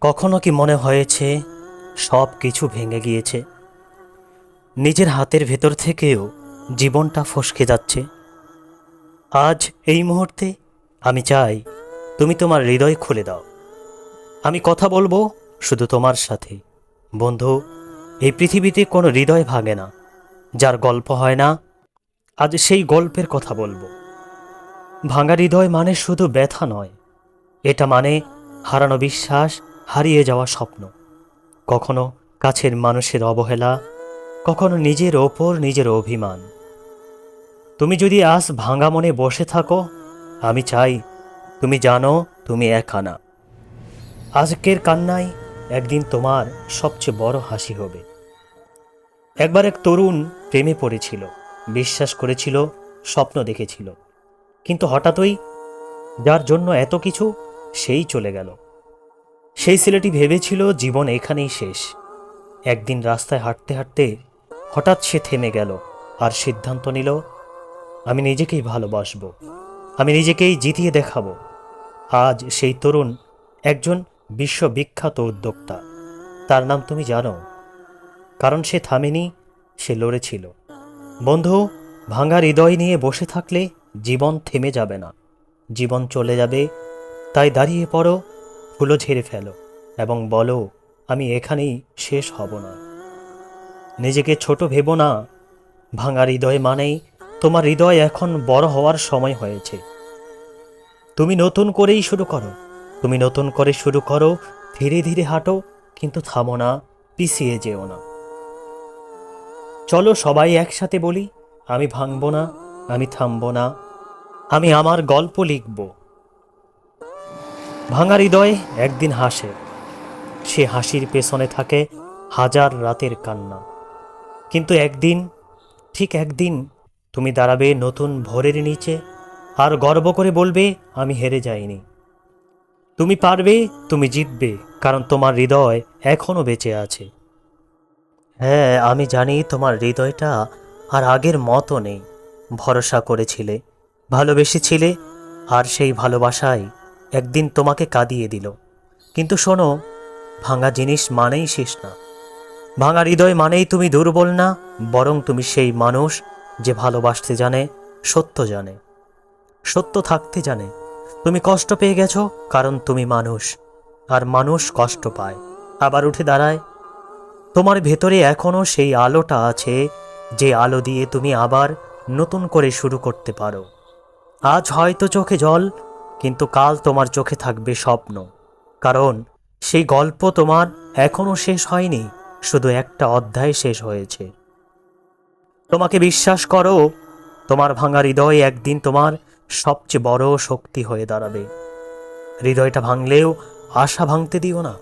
কখনো কি মনে হয়েছে সব কিছু ভেঙে গিয়েছে? নিজের হাতের ভেতর থেকেও জীবনটা ফসকে যাচ্ছে। আজ এই মুহূর্তে আমি চাই তুমি তোমার হৃদয় খুলে দাও। আমি কথা বলব শুধু তোমার সাথে। বন্ধু, এই পৃথিবীতে কোনো হৃদয় ভাঙে না। যার গল্প হয় না, আজ সেই গল্পের কথা বলব। ভাঙা হৃদয় মানে শুধু ব্যথা নয়। এটা মানে হারানো বিশ্বাস হারিয়ে যাওয়া স্বপ্ন। কখনো কাছের মানুষের অবহেলা, কখনো নিজের ওপর নিজের অভিমান। তুমি যদি আজ ভাঙা মনে বসে থাকো, আমি চাই তুমি জানো তুমি একা না। আজকের কান্নায় একদিন তোমার সবচেয়ে বড় হাসি হবে। একবার এক তরুণ প্রেমে পড়েছিল, বিশ্বাস করেছিল, স্বপ্ন দেখেছিল। কিন্তু হঠাৎই যার জন্য এত কিছু, সেই চলে গেল। সেই ছেলেটি ভেবেছিল জীবন এখানেই শেষ। একদিন রাস্তায় হাঁটতে হাঁটতে হঠাৎ সে থেমে গেল আর সিদ্ধান্ত নিল, আমি নিজেকেই ভালোবাসবো। আমি নিজেকেই জিতিয়ে দেখাবো। আজ সেই তরুণ একজন বিশ্ববিখ্যাত উদ্যোক্তা। তার নাম তুমি জানো। কারণ সে থামেনি, সে লড়েছিল। বন্ধু ভাঙা হৃদয় নিয়ে বসে থাকলে জীবন থেমে যাবে না। জীবন চলে যাবে, তাই দাঁড়িয়ে পড়ো ফুলো ঝেড়ে ফেলো এবং বলো, আমি এখানেই শেষ হব না। নিজেকে ছোট ভেবো না। ভাঙা হৃদয় মানেই তোমার হৃদয় এখন বড় হওয়ার সময় হয়েছে। তুমি নতুন করেই শুরু করো। তুমি নতুন করে শুরু করো, ধীরে ধীরে হাঁটো, কিন্তু থামো না, পিছিয়ে যেও না। চলো সবাই একসাথে বলি, আমি ভাঙবো না, আমি থামবো না, আমি আমার গল্প লিখব। ভাঙা হৃদয় একদিন হাসে। সে হাসির পেছনে থাকে হাজার রাতের কান্না। কিন্তু একদিন, ঠিক একদিন তুমি দাঁড়াবে নতুন ভোরের নিচে আর গর্ব করে বলবে, আমি হেরে যাইনি। তুমি পারবে, তুমি জিতবে, কারণ তোমার হৃদয় এখনও বেঁচে আছে। হ্যাঁ আমি জানি তোমার হৃদয়টা আর আগের মতো নেই। ভরসা করেছিলে, ভালোবেসেছিলে, আর সেই ভালোবাসাই একদিন তোমাকে কাঁদিয়ে দিল। কিন্তু শোনো, ভাঙা জিনিস মানেই শেষ না। ভাঙা হৃদয় মানেই তুমি দুর্বল না, বরং তুমি সেই মানুষ যে ভালোবাসতে জানে, সত্য জানে। সত্য থাকতে জানে। তুমি কষ্ট পেয়ে গেছো, কারণ তুমি মানুষ, আর মানুষ কষ্ট পায়। আবার উঠে দাঁড়ায়, তোমার ভেতরে এখনও সেই আলোটা আছে, যে আলো দিয়ে তুমি আবার নতুন করে শুরু করতে পারো। আজ হয়তো চোখে জল কিন্তু কাল তোমার চোখে থাকবে স্বপ্ন। কারণ সেই গল্প তোমার এখনও শেষ হয়নি, শুধু একটা অধ্যায় শেষ হয়েছে। তোমাকে বিশ্বাস করো, তোমার ভাঙা হৃদয় একদিন তোমার সবচেয়ে বড় শক্তি হয়ে দাঁড়াবে। হৃদয়টা ভাঙলেও আশা ভাঙতে দিও না।